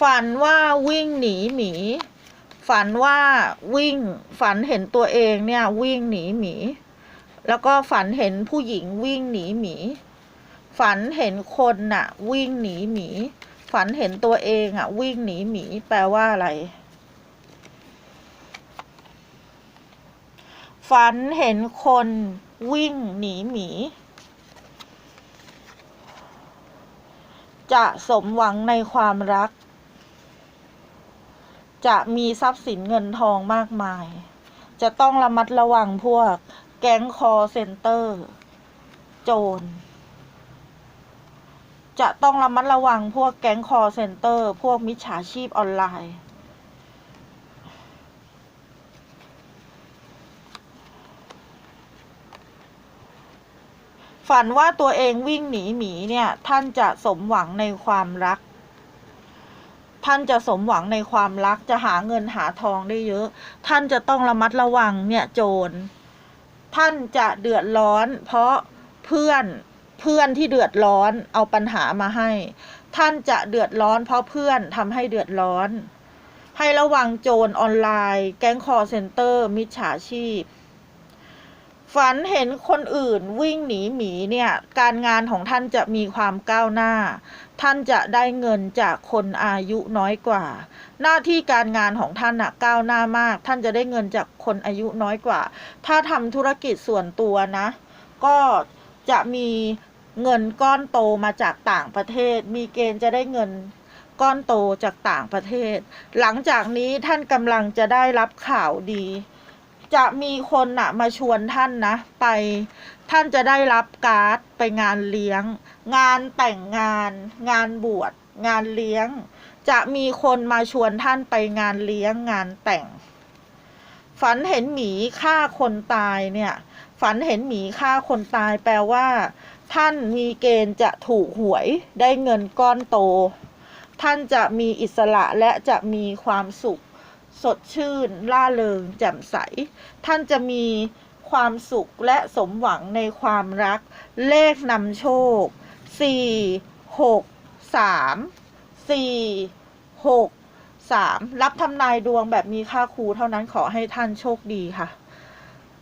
ฝันว่าวิ่งหนีหมี ฝันว่าวิ่งฝันเห็นตัวเองเนี่ยวิ่งหนีหมี แล้วก็ฝันเห็นผู้หญิงวิ่งหนีหมี ฝันเห็นคนน่ะ วิ่งหนีหมี ฝันเห็นตัวเองอะ วิ่งหนีหมี แปลว่าอะไร ฝันเห็นคนวิ่งหนีหมี จะสมหวังในความรัก จะมีทรัพย์สินเงินทองมากมาย จะต้องระมัดระวังพวกแก๊งคอเซ็นเตอร์ โจร จะต้องระมัดระวังพวกแก๊งคอเซ็นเตอร์ พวกมิจฉาชีพออนไลน์ฝันว่าตัวเองวิ่งหนีหมีเนี่ย ท่านจะสมหวังในความรัก ท่านจะสมหวังในความรักจะหาเงินหาทองได้เยอะ ท่านจะต้องระมัดระวังเนี่ยโจร ท่านจะเดือดร้อน เพราะเพื่อนเพื่อนที่เดือดร้อนเอาปัญหามาให้ ท่านจะเดือดร้อน เพราะเพื่อนทำให้เดือดร้อน ให้ระวังโจรออนไลน์ แก๊งคอร์เซนเตอร์ มิจฉาชีพ ฝันเห็นคนอื่นวิ่งหนีหมีเนี่ยการงานของท่านจะมีความก้าวหน้า ท่านจะได้เงินจากคนอายุน้อยกว่า หน้าที่การงานของท่านนะก้าวหน้ามาก ท่านจะได้เงินจากคนอายุน้อยกว่า ถ้าทำธุรกิจส่วนตัวนะ ก็จะมีเงินก้อนโตมาจากต่างประเทศ มีเกณฑ์จะได้เงินก้อนโตจากต่างประเทศ หลังจากนี้ท่านกำลังจะได้รับข่าวดี จะมีคนนะมาชวนท่านนะ ไปท่านจะได้รับการ์ดไปงานเลี้ยง งานแต่งงาน งานบวชงานเลี้ยง จะมีคนมาชวนท่านไปงานเลี้ยงงานแต่ง ฝันเห็นหมีฆ่าคนตายเนี่ย ฝันเห็นหมีฆ่าคนตายแปลว่า ท่านมีเกณฑ์จะถูกหวยได้เงินก้อนโต ท่านจะมีอิสระและจะมีความสุข สดชื่นล่าเริงแจ่มใส ท่านจะมีความสุขและสมหวังในความรัก เลขนำโชคสี่หกสามสี่หกสามรับทำนายดวงแบบมีค่าครูเท่านั้นขอให้ท่านโชคดีค่ะ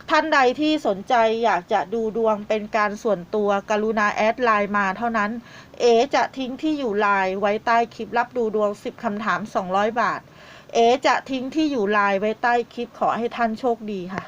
ท่านใดที่สนใจอยากจะดูดวงเป็นการส่วนตัวกรุณาแอดไลน์มาเท่านั้น เอจะทิ้งที่อยู่ไลน์ไว้ใต้คลิปรับดูดวง 10คำถาม 200 บาท เอจะทิ้งที่อยู่ไลน์ไว้ใต้คลิปขอให้ท่านโชคดีค่ะ